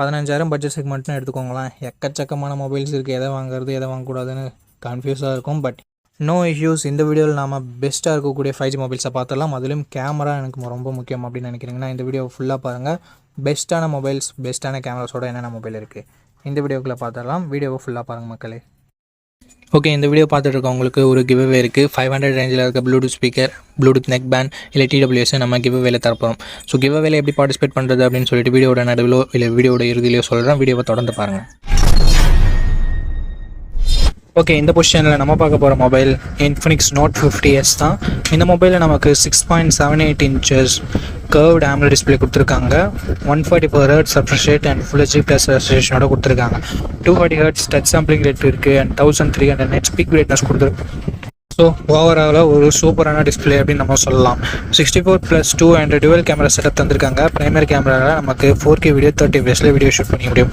பதினஞ்சாயிரம் பட்ஜெட் செக்மெண்ட்னு எடுத்துக்கோங்களேன். எக்கச்சக்கமான மொபைல்ஸ் இருக்குது எதை வாங்குறது எதை வாங்கக்கூடாதுன்னு கன்ஃபியூஸாக இருக்கும். பட் நோ இஷ்யூஸ் இந்த வீடியோவில் நாம் பெஸ்ட்டாக இருக்கக்கூடிய ஃபைவ் ஜி மொபைல்ஸை பார்த்துடலாம். அதுலேயும் கேமரா எனக்கு ரொம்ப முக்கியம் அப்படின்னு நினைக்கிறீங்கன்னா இந்த வீடியோ ஃபுல்லாக பாருங்கள் பெஸ்ட்டான மொபைல்ஸ் பெஸ்ட்டான கேமராஸோட என்னென்ன மொபைல் இருக்குது இந்த வீடியோக்குள்ளே பார்த்துடலாம். வீடியோவை ஃபுல்லாக பாருங்கள் மக்களே. ஓகே இந்த வீடியோ பார்த்துட்டு இருக்கவங்களுக்கு ஒரு கிவ்வே இருக்குது ஃபைவ் ஹண்ட்ரட் ரேஞ்சில் இருக்க Bluetooth speaker Bluetooth neck band இல்லை டிடபிள்யூஎஸ் நம்ம கிவ்வேல தரப்போம் ஸோ கிவ்வேல எப்படி பார்ட்டிசிபேட் பண்ணுறது அப்படின்னு சொல்லிட்டு வீடியோட நடுவிலோ இல்லை வீடியோட இறுதியிலோ சொல்கிறேன் வீடியோவை தொடர்ந்து பாருங்கள் ஓகே இந்த பொசிஷனில் நம்ம பார்க்க போகிற mobile Infinix note fifty S தான். இந்த மொபைலில் நமக்கு six point seven eight inches curved AMOLED display கொடுத்துருக்காங்க. One forty four hertz refresh rate and full HD plus ரெஸ்ட்ரேஷனோட கொடுத்துருக்காங்க. Two forty hertz touch sampling rate இருக்குது and thousand three hundred nits peak brightness கொடுத்துருக்கு. So ஓவராலாக ஒரு சூப்பரான display அப்படின்னு நம்ம சொல்லலாம். Sixty four plus two and dual camera setup தந்திருக்காங்க. ப்ரைமரி கேமராவில் நமக்கு ஃபோர் கே வீடியோ தேர்ட்டி ஃபேஸில் வீடியோ ஷூட் பண்ணிக்க முடியும்.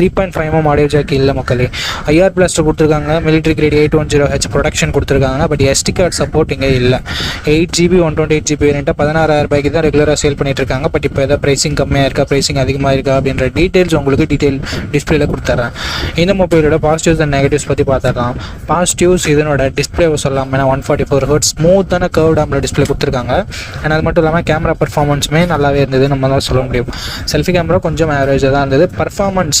Three point five MM audio jack இல்லை மக்களே. ஐஆர் பிளாஸ்டர் கொடுத்துருக்காங்க military grade eight one zero H protection கொடுத்துருக்காங்க பட் எஸ்டி கார்டு சப்போர்ட் இங்கே இல்லை. Eight GB one twenty eight GB வேணுட்டா பதினாறாயிரம் ரூபாய்க்கு தான் ரெகுலராக சேல் பண்ணிட்டு இருக்காங்க பட் இப்போ எதாவது ப்ரைசிங் கம்மியாக இருக்கா ப்ரைசிங் அதிகமாக இருக்கா அப்படின்ற டீட்டெயில்ஸ் உங்களுக்கு டீட்டெயில் டிஸ்பிளேல கொடுத்துட்றேன் இந்த மொபைலோட பாசிட்டிவ்ஸ் அண்ட் நெகட்டிவ்ஸ் பற்றி பார்த்துக்கலாம். பாசிட்டிவ்ஸ் இதனோட டிஸ்பிளே சொல்லலாம் ஏன்னா ஒன் ஃபார்ட்டி ஃபோர் ஹர்ட் ஸ்மூத்தான கர்வ் ஆம்பில் டிஸ்பிளே கொடுத்துருக்காங்க. அண்ட் அது மட்டும் இல்லாமல் கேமரா பர்ஃபார்மன்ஸுமே நல்லாவே இருந்தது நம்ம தான் சொல்ல முடியும். செல்ஃபி கேமரா கொஞ்சம் ஆவரேஜாக தான் இருந்தது. Performance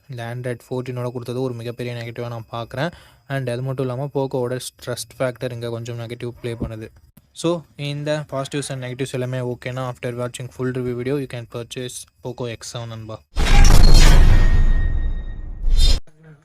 இந்த ஆண்ட்ராய்ட் ஃபோர்டீனோட கொடுத்தது ஒரு மிகப்பெரிய நெகட்டிவாக நான் பார்க்குறேன். அண்ட் அது மட்டும் இல்லாமல் போக்கோவோட ஸ்ட்ரெஸ்ட் ஃபேக்டர் இங்கே கொஞ்சம் நெகட்டிவ் ப்ளே பண்ணுது. ஸோ இந்த பாசிட்டிவ்ஸ் அண்ட் நெகட்டிவ்ஸ் எல்லாமே ஓகேனா ஆஃப்டர் வாட்சிங் full review video you can purchase Poco X seven நண்பா.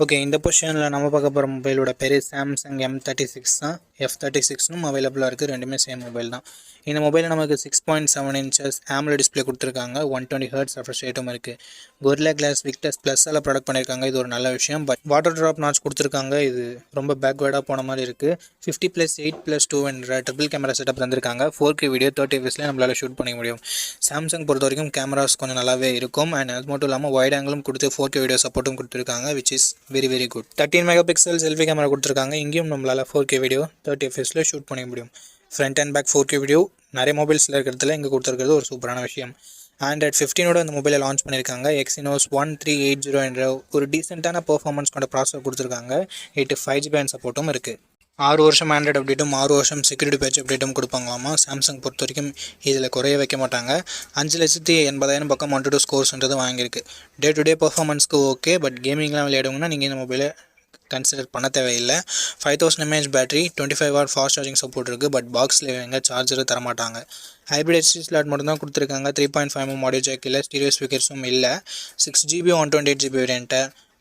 ஓகே இந்த பொசிஷனில் நம்ம பார்க்க போகிற மொபைலோட பெரிய சாம்சங் எம் தேர்ட்டி சிக்ஸ் தான். எஃப் தேர்ட்டி சிக்ஸ்னும் அவைலபிளாக இருக்குது ரெண்டுமே சேம் மொபைல் தான். இந்த மொபைலில் நமக்கு six point seven inches AMOLED display கொடுத்துருக்காங்க. ஒன் டுவெண்ட்டி ஹர்ட்ஸ் ரெஃப்ரெஷ் ரேட்டும் இருக்குது கொரில்லா கிளாஸ் விக்டஸ் ப்ளஸ்ஸால் ப்ராடக்ட் பண்ணியிருக்காங்க இது ஒரு நல்ல விஷயம். பட் வாட்டர் ட்ராப் நாட்ச் கொடுத்துருக்காங்க. இது ரொம்ப பேக்வேர்டாக போன மாதிரி இருக்குது fifty plus eight plus two என்ற ட்ரிபிள் கேமரா செட்டப் தந்திருக்காங்க. ஃபோர் கே வீடியோ தேர்ட்டி எஃப்எஸ்லேயே நம்மளால் ஷூட் பண்ண முடியும். சாம்சங் பொறுத்த வரைக்கும் கேமராஸ் கொஞ்சம் நல்லாவே இருக்கும். அண்ட் அது மட்டும் இல்லாமல் ஒயிட் ஆங்கிலும் கொடுத்து ஃபோர் கே வீடியோ சப்போர்ட்டும் கொடுத்துருக்காங்க which is very very good thirteen mega pixel selfie camera கொடுத்துருக்காங்க. இங்கேயும் நம்மளால் ஃபோர் கே வீடியோ தேர்ட்டி எஃப்எஸில் ஷூட் பண்ணிக்க முடியும். Front and back four K video நிறைய மொபைல்ஸில் இருக்கிறதுல இங்கே கொடுத்துருக்கிறது ஒரு சூப்பரான விஷயம். ஆண்ட்ராய்ட் ஃபிஃப்டீனோட இந்த மொபைலை லான்ச் பண்ணியிருக்காங்க. Exynos one three eight zero என்ற ஒரு டீசெண்டான பர்ஃபார்மன்ஸ் கொண்ட ப்ராசஸர் கொடுத்துருக்காங்க. எயிட்டு ஃபைவ் ஜிபி அண்ட் சப்போர்ட்டும் இருக்குது ஆறு வருஷம் ஆண்ட்ராய்டு அப்டேட்டும் ஆறு வருஷம் செக்யூரிட்டி பேட்ச் அப்டேட்டும் கொடுப்பாங்களாமா? சாம்சங் பொறுத்த வரைக்கும் இதில் குறைய வைக்க மாட்டாங்க. அஞ்சு லட்சத்தி எண்பதாயிரம் பக்கம் ஒன் டு டூ ஸ்கோர்ஸ்ன்றது வாங்கியிருக்கு. டே டு டே பர்ஃபார்மன்ஸ்க்கு ஓகே பட் கேமிங்லாம் விளையாடுங்கன்னா நீங்கள் இந்த மொபைலை கன்சிடர் பண்ண தேவையில்லை. Five thousand mAh battery twenty five watt fast charging support இருக்குது பட் பாக்ஸில் எங்கே சார்ஜரு தரமாட்டாங்க. ஹைப்ரிட் எஸ்டி ஸ்லாட் மட்டும் தான் கொடுத்துருக்காங்க. Three point five M audio jack இல்லை ஸ்டீரியோ ஸ்பீக்கர்ஸும் இல்லை. Six GB one twenty eight GB variant